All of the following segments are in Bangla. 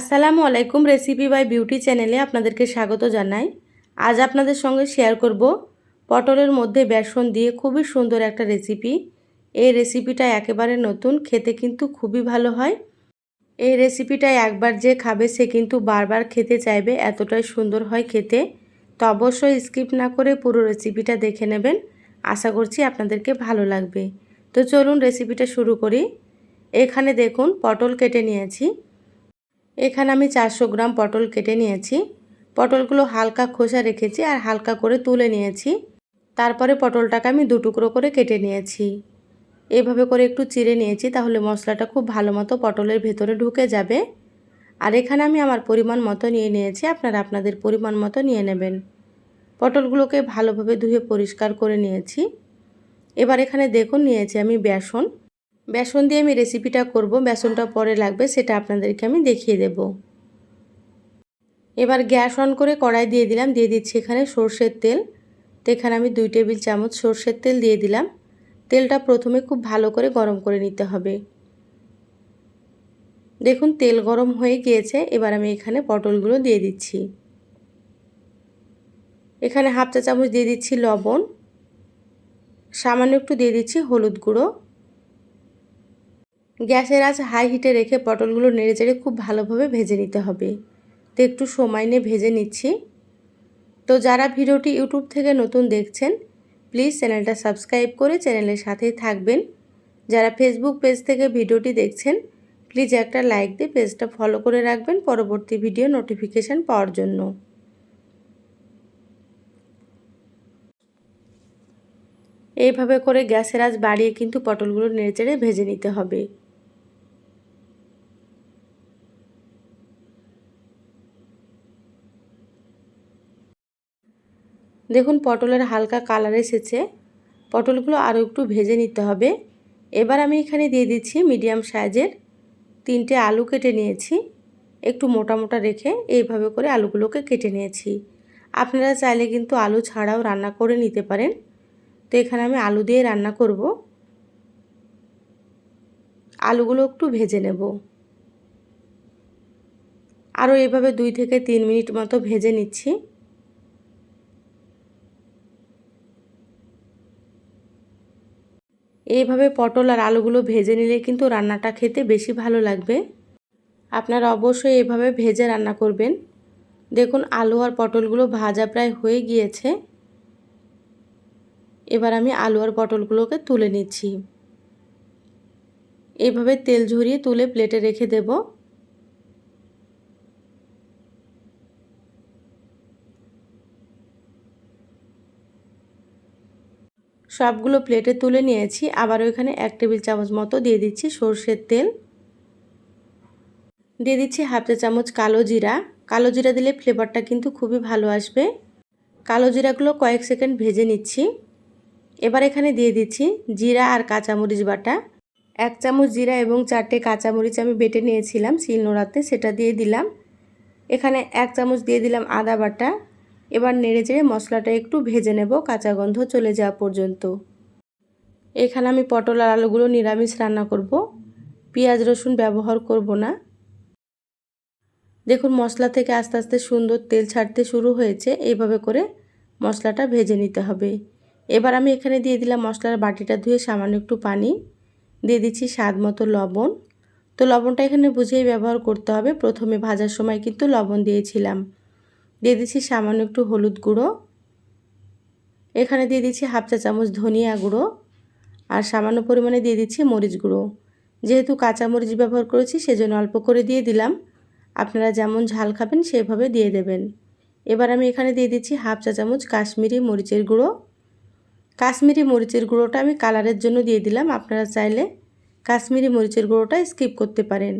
আসসালামু আলাইকুম রেসিপি বাই বিউটি চ্যানেলে আপনাদেরকে স্বাগত জানাই। আজ আপনাদের সঙ্গে শেয়ার করব পটলের মধ্যে বেসন দিয়ে খুবই সুন্দর একটা রেসিপি এই রেসিপিটা একেবারে নতুন, খেতে কিন্তু খুবই ভালো হয়। এই রেসিপিটা একবার যে খাবে, সে কিন্তু বারবার খেতে চাইবে, এতটাই সুন্দর হয় খেতে। তো অবশ্যই স্কিপ না করে পুরো রেসিপিটা দেখে নেবেন। আশা করছি আপনাদেরকে ভালো লাগবে। তো চলুন রেসিপিটা শুরু করি। এখানে দেখুন, পটল কেটে নিয়েছি। এখানে আমি চারশো গ্রাম পটল কেটে নিয়েছি। পটলগুলো হালকা খোসা রেখেছি আর হালকা করে তুলে নিয়েছি। তারপরে পটলটাকে আমি দু টুকরো করে কেটে নিয়েছি। এভাবে করে একটু চিড়ে নিয়েছি তাহলে মশলাটা খুব ভালো মতো পটলের ভেতরে ঢুকে যাবে। আর এখানে আমি আমার পরিমাণ মতো নিয়ে নিয়েছি, আপনারা আপনাদের পরিমাণ মতো নিয়ে নেবেন। পটলগুলোকে ভালোভাবে ধুয়ে পরিষ্কার করে নিয়েছি। এবার এখানে দেখুন, নিয়েছি আমি বেসন। বেসন দিয়ে আমি রেসিপিটা করব, বেসনটা পরে লাগবে, সেটা আপনাদেরকে আমি দেখিয়ে দেব। এবার গ্যাস অন করে কড়াই দিয়ে দিলাম, দিয়ে দিচ্ছি এখানে সর্ষের তেল। তো এখানে আমি দুই টেবিল চামচ সর্ষের তেল দিয়ে দিলাম। তেলটা প্রথমে খুব ভালো করে গরম করে নিতে হবে। দেখুন, তেল গরম হয়ে গিয়েছে, এবার আমি এখানে পটলগুলো দিয়ে দিচ্ছি। এখানে হাফ চা চামচ দিয়ে দিচ্ছি লবণ। সামান্য একটু দিয়ে দিচ্ছি হলুদ গুঁড়ো। গ্যাসের আঁচ হাই হিটে রেখে পটলগুলো নেড়ে চেড়ে খুব ভালোভাবে ভেজে নিতে হবে। তো একটু সময় নিয়ে ভেজে নিচ্ছি। তো যারা ভিডিওটি ইউটিউব থেকে নতুন দেখছেন, প্লিজ চ্যানেলটা সাবস্ক্রাইব করে চ্যানেলের সাথেই থাকবেন। যারা ফেসবুক পেজ থেকে ভিডিওটি দেখছেন, প্লিজ একটা লাইক দিয়ে পেজটা ফলো করে রাখবেন পরবর্তী ভিডিও নোটিফিকেশান পাওয়ার জন্য। এইভাবে করে গ্যাসের আজ বাড়িয়ে কিন্তু পটলগুলো নেড়ে চেড়ে ভেজে নিতে হবে। দেখুন পটলের হালকা কালার এসেছে। পটলগুলো আরও একটু ভেজে নিতে হবে। এবার আমি এখানে দিয়ে দিচ্ছি মিডিয়াম সাইজের তিনটে আলু কেটে নিয়েছি। একটু মোটা মোটা রেখে এইভাবে করে আলুগুলোকে কেটে নিয়েছি। আপনারা চাইলে কিন্তু আলু ছাড়াও রান্না করে নিতে পারেন। তো এখানে আমি আলু দিয়ে রান্না করব। আলুগুলো একটু ভেজে নেব। আরও এভাবে দুই থেকে তিন মিনিট মতো ভেজে নিচ্ছি। এইভাবে পটল আর আলুগুলো ভেজে নিলে কিন্তু রান্নাটা খেতে বেশি ভালো লাগবে। আপনারা অবশ্যই এভাবে ভেজে রান্না করবেন। দেখুন, আলু আর পটলগুলো ভাজা প্রায় হয়ে গিয়েছে। এবার আমি আলু আর পটলগুলোকে তুলে নিচ্ছি। এভাবে তেল ঝরিয়ে তুলে প্লেটে রেখে দেবো। সবগুলো প্লেটে তুলে নিয়েছি। আবারও এখানে এক টেবিল চামচ মতো দিয়ে দিচ্ছি সর্ষের তেল। দিয়ে দিচ্ছি হাফ চা চামচ কালো জিরা। কালো জিরা দিলে ফ্লেভারটা কিন্তু খুবই ভালো আসবে। কালো জিরাগুলো কয়েক সেকেন্ড ভেজে নিচ্ছি। এবার এখানে দিয়ে দিচ্ছি জিরা আর কাঁচামরিচ বাটা। এক চামচ জিরা এবং চারটে কাঁচামরিচ আমি বেটে নিয়েছিলাম শিলনোড়াতে, সেটা দিয়ে দিলাম। এখানে এক চামচ দিয়ে দিলাম আদা বাটা। এবার নেড়ে চেড়ে মশলাটা একটু ভেজে নেব, কাঁচা গন্ধ চলে যাওয়া পর্যন্ত। এখানে আমি পটল আর আলুগুলো নিরামিষ রান্না করব। পেঁয়াজ রসুন ব্যবহার করব না। দেখুন, মশলা থেকে আস্তে আস্তে সুন্দর তেল ছাড়তে শুরু হয়েছে। এইভাবে করে মশলাটা ভেজে নিতে হবে। এবার আমি এখানে দিয়ে দিলাম মশলার বাটিটা ধুয়ে সামান্য একটু পানি। দিয়ে দিচ্ছি স্বাদ মতো লবণ। তো লবণটা এখানে বুঝেই ব্যবহার করতে হবে। প্রথমে ভাজার সময় কিন্তু লবণ দিয়েছিলাম। দিয়ে দিচ্ছি সামান্য একটু হলুদ গুঁড়ো। এখানে দিয়ে দিচ্ছি হাফ চা চামচ ধনিয়া গুঁড়ো আর সামান্য পরিমাণে দিয়ে দিচ্ছি মরিচ গুঁড়ো। যেহেতু কাঁচা মরিচ ব্যবহার করেছি, সেজন্য অল্প করে দিয়ে দিলাম। আপনারা যেমন ঝাল খাবেন, সেভাবে দিয়ে দেবেন। এবার আমি এখানে দিয়ে দিচ্ছি হাফ চা চামচ কাশ্মীরি মরিচের গুঁড়ো। কাশ্মীরি মরিচের গুঁড়োটা আমি কালারের জন্য দিয়ে দিলাম। আপনারা চাইলে কাশ্মীরি মরিচের গুঁড়োটা স্কিপ করতে পারেন।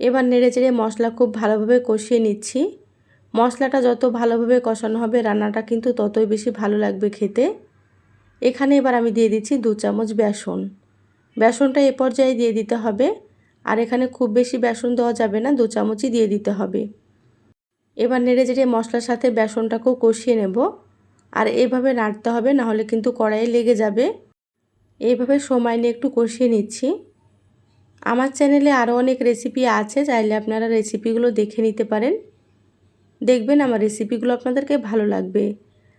এবার নেড়ে চেড়ে মশলা খুব ভালোভাবে কষিয়ে নিচ্ছি। মশলাটা যত ভালোভাবে কষানো হবে, রান্নাটা কিন্তু ততই বেশি ভালো লাগবে খেতে। এখানে এবার আমি দিয়ে দিচ্ছি দু চামচ বেসন। বেসনটা এ পর্যায়ে দিয়ে দিতে হবে। আর এখানে খুব বেশি বেসন দেওয়া যাবে না, দু চামচই দিয়ে দিতে হবে। এবার নেড়ে চেড়ে মশলার সাথে বেসনটাকেও কষিয়ে নেব। আর এইভাবে নাড়তে হবে নাহলে কিন্তু কড়াইয়ে লেগে যাবে। এইভাবে সময় নিয়ে একটু কষিয়ে নিচ্ছি। আমার চ্যানেলে আরও অনেক রেসিপি আছে, চাইলে আপনারা রেসিপিগুলো দেখে নিতে পারেন। দেখবেন আমার রেসিপিগুলো আপনাদেরকে ভালো লাগবে।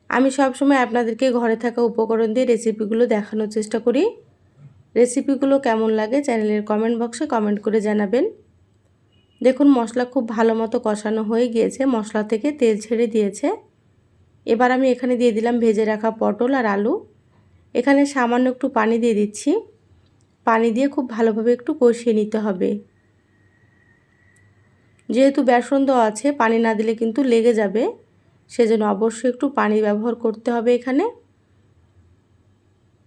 আমি সবসময় আপনাদেরকে ঘরে থাকা উপকরণ দিয়ে রেসিপিগুলো দেখানোর চেষ্টা করি। রেসিপিগুলো কেমন লাগে চ্যানেলের কমেন্ট বক্সে কমেন্ট করে জানাবেন। দেখুন, মশলা খুব ভালো মতো কষানো হয়ে গিয়েছে, মশলা থেকে তেল ছেড়ে দিয়েছে। এবার আমি এখানে দিয়ে দিলাম ভেজে রাখা পটল আর আলু। এখানে সামান্য একটু পানি দিয়ে দিচ্ছি। পানি দিয়ে খুব ভালোভাবে একটু কষিয়ে নিতে হবে। যেহেতু বেসন দেওয়া আছে, পানি না দিলে কিন্তু লেগে যাবে। সেজন্য অবশ্যই একটু পানি ব্যবহার করতে হবে এখানে।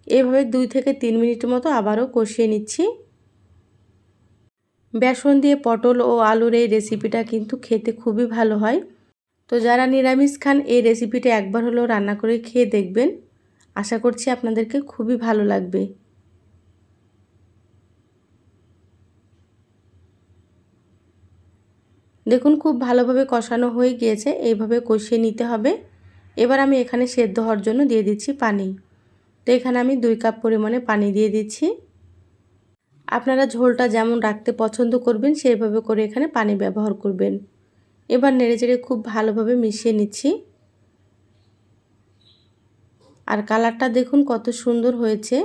এভাবে দুই থেকে তিন মিনিট মতো আবারও কষিয়ে নিচ্ছি। বেসন দিয়ে পটল ও আলুর এই রেসিপিটা কিন্তু খেতে খুবই ভালো হয়। তো যারা নিরামিষ খান, এই রেসিপিটা একবার হলেও রান্না করে খেয়ে দেখবেন। আশা করছি আপনাদেরকে খুবই ভালো লাগবে। দেখুন, খুব ভালোভাবে কষানো হয়ে গিয়েছে, এইভাবে কষিয়ে নিতে হবে। এবার আমি এখানে সেদ্ধ হওয়ার জন্য দিয়ে দিচ্ছি পানি। তো এখানে আমি দুই কাপ পরিমাণে পানি দিয়ে দিচ্ছি। আপনারা ঝোলটা যেমন রাখতে পছন্দ করবেন সেইভাবে করে এখানে পানি ব্যবহার করবেন। এবার নেড়েচেড়ে খুব ভালোভাবে মিশিয়ে নিচ্ছি। আর কালারটা দেখুন, কত সুন্দর হয়েছে।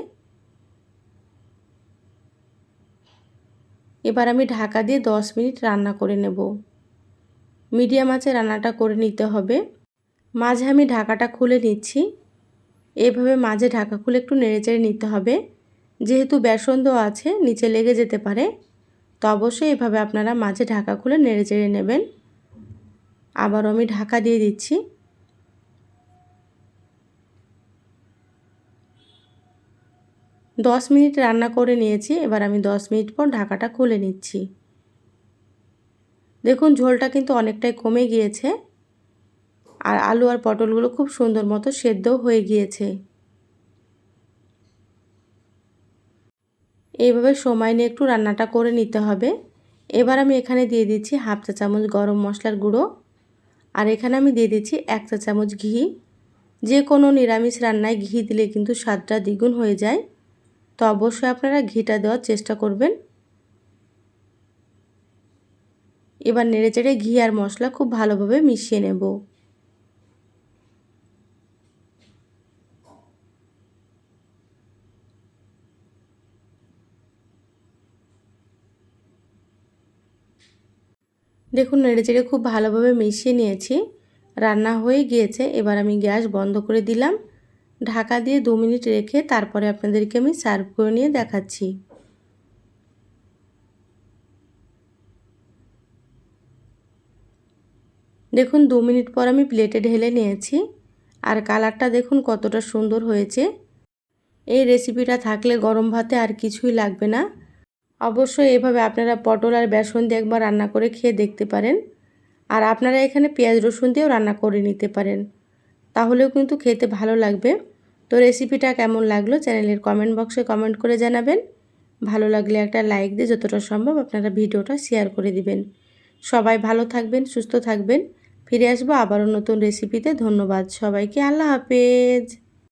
এবার আমি ঢাকা দিয়ে 10 মিনিট রান্না করে নেব। মিডিয়াম আঁচে রান্নাটা করে নিতে হবে। মাঝে আমি ঢাকাটা খুলে নিচ্ছি। এভাবে মাঝে ঢাকা খুলে একটু নেড়েচেড়ে নিতে হবে। যেহেতু বেসন দেওয়া আছে, নিচে লেগে যেতে পারে। তো অবশ্যই এভাবে আপনারা মাঝে ঢাকা খুলে নেড়েচেড়ে নেবেন। আবার আমি ঢাকা দিয়ে দিচ্ছি। দশ মিনিট রান্না করে নিয়েছি। এবার আমি দশ মিনিট পর ঢাকাটা খুলে নিচ্ছি। দেখুন, ঝোলটা কিন্তু অনেকটাই কমে গিয়েছে। আর আলু আর পটলগুলো খুব সুন্দর মতো সেদ্ধও হয়ে গিয়েছে। এইভাবে সময় নিয়ে একটু রান্নাটা করে নিতে হবে। এবার আমি এখানে দিয়ে দিচ্ছি হাফ চা চামচ গরম মশলার গুঁড়ো। আর এখানে আমি দিয়ে দিচ্ছি এক চা চামচ ঘি। যে কোনো নিরামিষ রান্নায় ঘি দিলে কিন্তু স্বাদটা দ্বিগুণ হয়ে যায়। তো অবশ্যই আপনারা ঘিটা দেওয়ার চেষ্টা করবেন। এবার নেড়েচেড়ে ঘি আর মশলা খুব ভালোভাবে মিশিয়ে নেব। দেখুন, নেড়েচেড়ে খুব ভালোভাবে মিশিয়ে নিয়েছি। রান্না হয়ে গিয়েছে, এবার আমি গ্যাস বন্ধ করে দিলাম। ঢাকা দিয়ে দু মিনিট রেখে তারপরে আপনাদেরকে আমি সার্ভ করে নিয়ে দেখাচ্ছি। দেখুন দু মিনিট পর আমি প্লেটে ঢেলে নিয়েছি। আর কালারটা দেখুন কতটা সুন্দর হয়েছে। এই রেসিপিটা থাকলে গরম ভাতে আর কিছুই লাগবে না। অবশ্যই এভাবে আপনারা পটল আর বেসন দিয়ে একবার রান্না করে খেয়ে দেখতে পারেন। আর আপনারা এখানে পেঁয়াজ রসুন দিয়েও রান্না করে নিতে পারেন। তাহলেও কিন্তু খেতে ভালো লাগবে। তো রেসিপিটা কেমন লাগল চ্যানেলের কমেন্ট বক্সে কমেন্ট করে জানাবেন। ভালো লাগলে একটা লাইক দিয়ে যতটা সম্ভব আপনারা ভিডিওটা শেয়ার করে দিবেন। সবাই ভালো থাকবেন, সুস্থ থাকবেন। ফিরে আসব আবারও নতুন রেসিপিতে ধন্যবাদ সবাইকে। আল্লাহ হাফেজ।